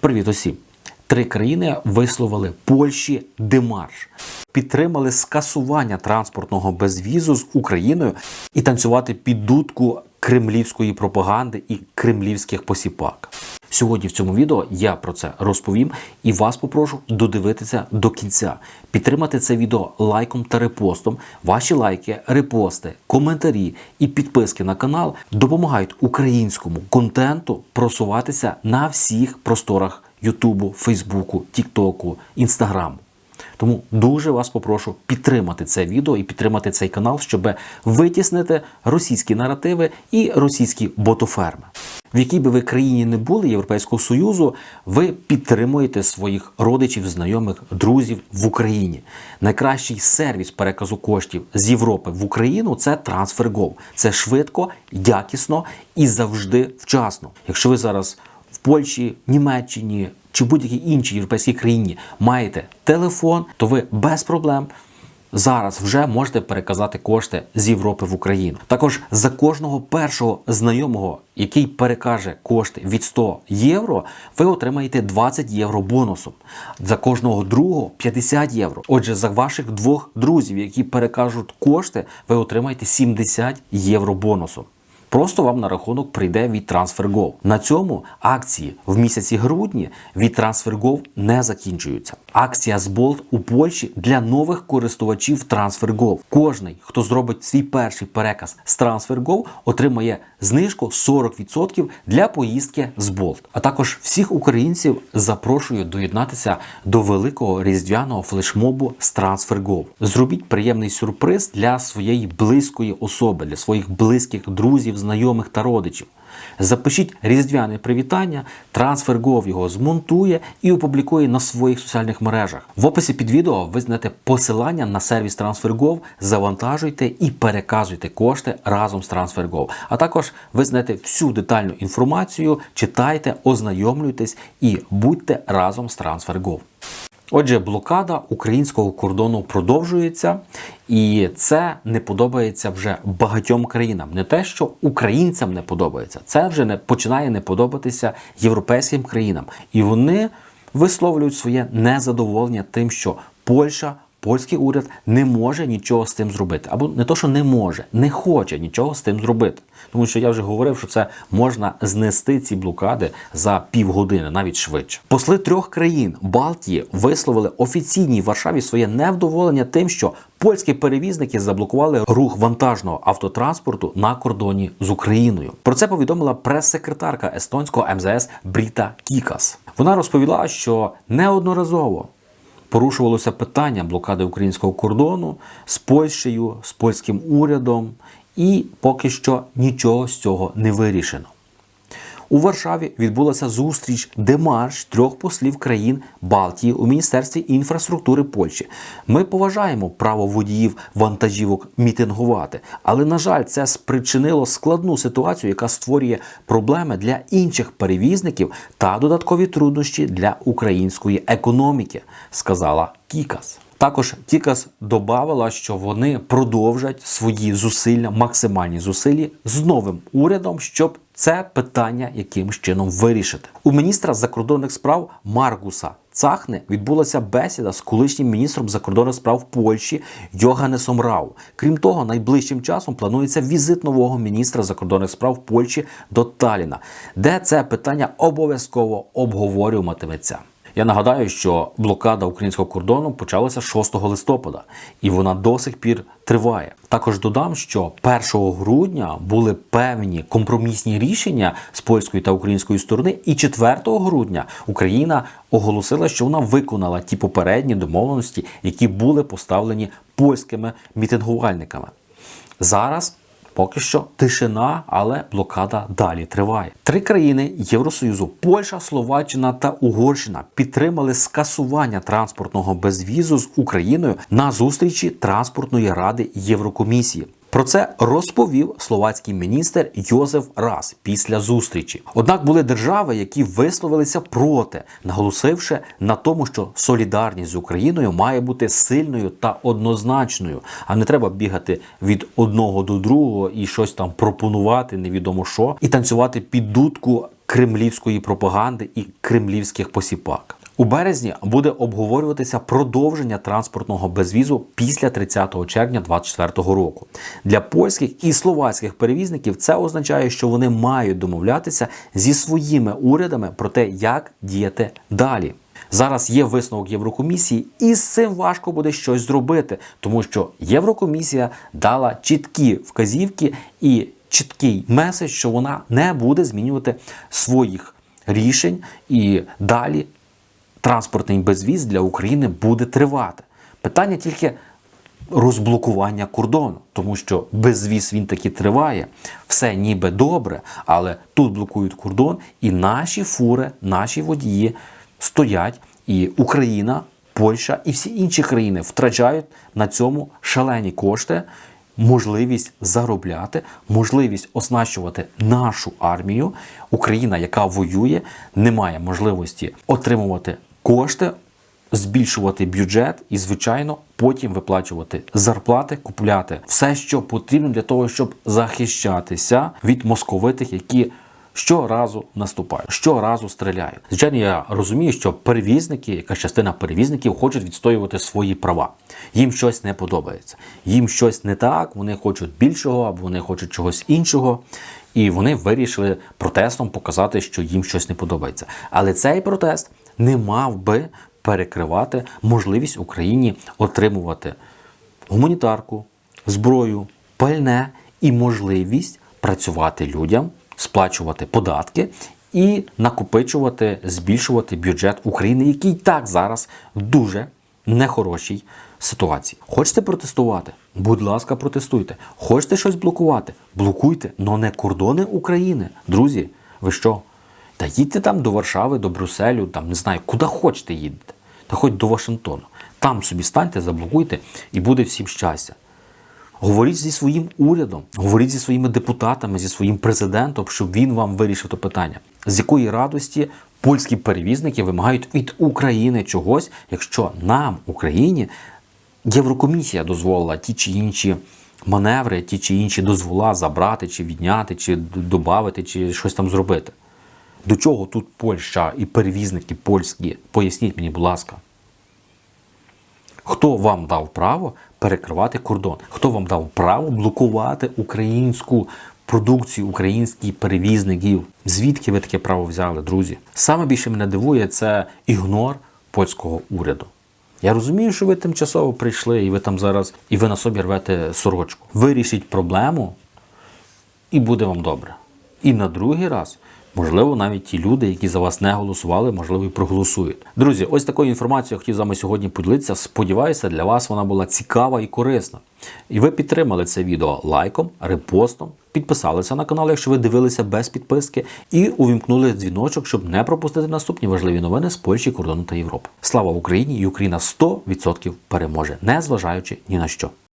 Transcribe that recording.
Привіт усім! Три країни висловили Польщі демарш, підтримали скасування транспортного безвізу з Україною і танцювати під дудку кремлівської пропаганди і кремлівських посіпак. Сьогодні в цьому відео я про це розповім і вас попрошу додивитися до кінця. Підтримати це відео лайком та репостом. Ваші лайки, репости, коментарі і підписки на канал допомагають українському контенту просуватися на всіх просторах Ютубу, Фейсбуку, Тіктоку, Інстаграму. Тому дуже вас попрошу підтримати це відео і підтримати цей канал, щоб витіснити російські наративи і російські ботоферми. В якій би ви країні не були Європейського Союзу, ви підтримуєте своїх родичів, знайомих, друзів в Україні. Найкращий сервіс переказу коштів з Європи в Україну це TransferGo. Це швидко, якісно і завжди вчасно. Якщо ви зараз Польщі, Німеччині чи будь-якій іншій європейській країні маєте телефон, то ви без проблем зараз вже можете переказати кошти з Європи в Україну. Також за кожного першого знайомого, який перекаже кошти від 100 євро, ви отримаєте 20 євро бонусом. За кожного другого 50 євро. Отже, за ваших двох друзів, які перекажуть кошти, ви отримаєте 70 євро бонусом. Просто вам на рахунок прийде від TransferGo. На цьому акції в місяці грудні від TransferGo не закінчуються. Акція з Bolt у Польщі для нових користувачів TransferGo. Кожний, хто зробить свій перший переказ з TransferGo, отримає знижку 40% для поїздки з Bolt. А також всіх українців запрошую доєднатися до великого різдвяного флешмобу з TransferGo. Зробіть приємний сюрприз для своєї близької особи, для своїх близьких друзів, знайомих та родичів. Запишіть різдвяне привітання, TransferGo його змонтує і опублікує на своїх соціальних мережах. В описі під відео ви знайдете посилання на сервіс TransferGo, завантажуйте і переказуйте кошти разом з TransferGo. А також ви знайдете всю детальну інформацію, читайте, ознайомлюйтесь і будьте разом з TransferGo. Отже, блокада українського кордону продовжується, і це не подобається вже багатьом країнам. Не те, що українцям не подобається, це вже не починає не подобатися європейським країнам, і вони висловлюють своє незадоволення тим, що Польща. Польський уряд не може нічого з цим зробити, або не то, що не може, не хоче нічого з тим зробити. Тому що я вже говорив, що це можна знести ці блокади за півгодини, навіть швидше. Посли трьох країн Балтії висловили офіційній Варшаві своє невдоволення тим, що польські перевізники заблокували рух вантажного автотранспорту на кордоні з Україною. Про це повідомила прес-секретарка естонського МЗС Бріта Кікас. Вона розповіла, що неодноразово порушувалося питання блокади українського кордону з Польщею, з польським урядом, і поки що нічого з цього не вирішено. У Варшаві відбулася зустріч демарш трьох послів країн Балтії у Міністерстві інфраструктури Польщі. Ми поважаємо право водіїв вантажівок мітингувати, але на жаль, це спричинило складну ситуацію, яка створює проблеми для інших перевізників та додаткові труднощі для української економіки, сказала Кікас. Також Тікас додавала, що вони продовжать свої зусилля, максимальні зусилля з новим урядом, щоб це питання якимось чином вирішити. У міністра закордонних справ Маргуса Цахне відбулася бесіда з колишнім міністром закордонних справ Польщі Йоганесом Рау. Крім того, найближчим часом планується візит нового міністра закордонних справ Польщі до Таліна, де це питання обов'язково обговорюватиметься. Я нагадаю, що блокада українського кордону почалася 6 листопада, і вона до сих пір триває. Також додам, що 1 грудня були певні компромісні рішення з польської та української сторони, і 4 грудня Україна оголосила, що вона виконала ті попередні домовленості, які були поставлені польськими мітингувальниками. Зараз Поки що тишина, але блокада далі триває. Три країни Євросоюзу Польща, Словаччина та Угорщина підтримали скасування транспортного безвізу з Україною на зустрічі транспортної ради Єврокомісії. Про це розповів словацький міністр Йозеф Рас після зустрічі. Однак були держави, які висловилися проти, наголосивши на тому, що солідарність з Україною має бути сильною та однозначною, а не треба бігати від одного до другого і щось там пропонувати, невідомо що, і танцювати під дудку кремлівської пропаганди і кремлівських посіпак. У березні буде обговорюватися продовження транспортного безвізу після 30 червня 2024 року. Для польських і словацьких перевізників це означає, що вони мають домовлятися зі своїми урядами про те, як діяти далі. Зараз є висновок Єврокомісії, і з цим важко буде щось зробити, тому що Єврокомісія дала чіткі вказівки і чіткий меседж, що вона не буде змінювати своїх рішень і далі транспортний безвіз для України буде тривати. Питання тільки розблокування кордону, тому що безвіз він таки триває, все ніби добре, але тут блокують кордон, і наші фури, наші водії стоять, і Україна, Польща і всі інші країни втрачають на цьому шалені кошти. Можливість заробляти, можливість оснащувати нашу армію. Україна, яка воює, не має можливості отримувати кошти, збільшувати бюджет і, звичайно, потім виплачувати зарплати, купляти все, що потрібно для того, щоб захищатися від московитих, які щоразу наступають, щоразу стріляють. Звичайно, я розумію, що перевізники, якась частина перевізників хочуть відстоювати свої права. Їм щось не подобається, їм щось не так, вони хочуть більшого або вони хочуть чогось іншого. І вони вирішили протестом показати, що їм щось не подобається. Але цей протест не мав би перекривати можливість Україні отримувати гуманітарку, зброю, пальне і можливість працювати людям, сплачувати податки і накопичувати, збільшувати бюджет України, який так зараз дуже нехорошій ситуації. Хочете протестувати? Будь ласка, протестуйте. Хочете щось блокувати? Блокуйте, але не кордони України. Друзі, ви що? Та їдьте там до Варшави, до Брюсселю, там не знаю, куди хочете їдете. Та хоч до Вашингтону. Там собі станьте, заблокуйте і буде всім щастя. Говоріть зі своїм урядом, говоріть зі своїми депутатами, зі своїм президентом, щоб він вам вирішив то питання. З якої радості польські перевізники вимагають від України чогось, якщо нам, Україні, Єврокомісія дозволила ті чи інші маневри, ті чи інші дозвола забрати, чи відняти, чи додати, чи щось там зробити. До чого тут Польща і перевізники польські? Поясніть мені, будь ласка. Хто вам дав право перекривати кордон? Хто вам дав право блокувати українську продукцію, українських перевізників? Звідки ви таке право взяли, друзі? Саме більше мене дивує це ігнор польського уряду. Я розумію, що ви тимчасово прийшли, і ви там зараз, і ви на собі рвете сорочку. Вирішіть проблему, і буде вам добре. І на другий раз, можливо, навіть ті люди, які за вас не голосували, можливо, і проголосують. Друзі, ось такою інформацією хотів з вами сьогодні поділитися. Сподіваюся, для вас вона була цікава і корисна. І ви підтримали це відео лайком, репостом, підписалися на канал, якщо ви дивилися без підписки, і увімкнули дзвіночок, щоб не пропустити наступні важливі новини з Польщі, кордону та Європи. Слава Україні! І Україна 100% переможе, не зважаючи ні на що.